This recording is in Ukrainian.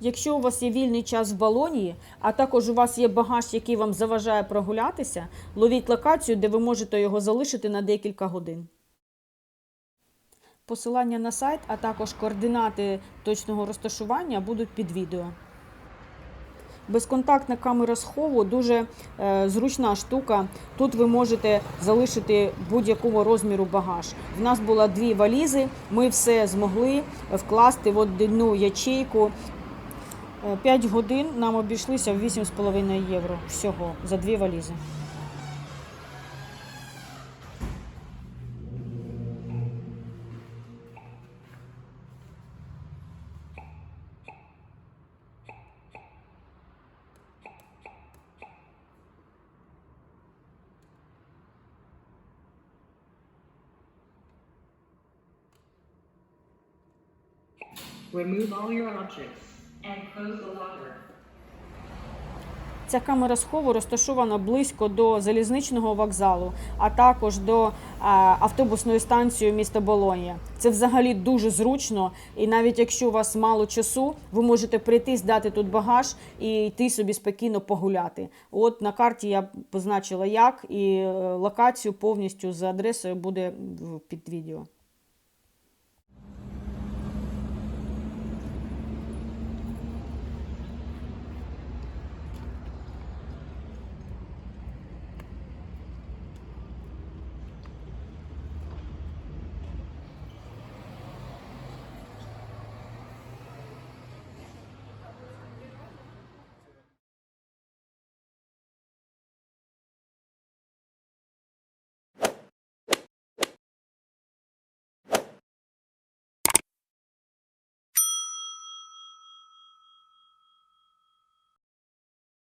Якщо у вас є вільний час в балоні, а також у вас є багаж, який вам заважає прогулятися, ловіть локацію, де ви можете його залишити на декілька годин. Посилання на сайт, а також координати точного розташування будуть під відео. Безконтактна камера схову дуже е, зручна штука. Тут ви можете залишити будь-якого розміру багаж. В нас було дві валізи, ми все змогли вкласти в одну ячейку. 5 годин нам обійшлися в 8,5 євро всього за дві валізи. Remove all your objects Ця камера схову розташована близько до залізничного вокзалу, а також до е, автобусної станції міста Болонія. Це взагалі дуже зручно, і навіть якщо у вас мало часу, ви можете прийти, здати тут багаж і йти собі спокійно погуляти. От на карті я позначила як, і е, локацію повністю з адресою буде під відео.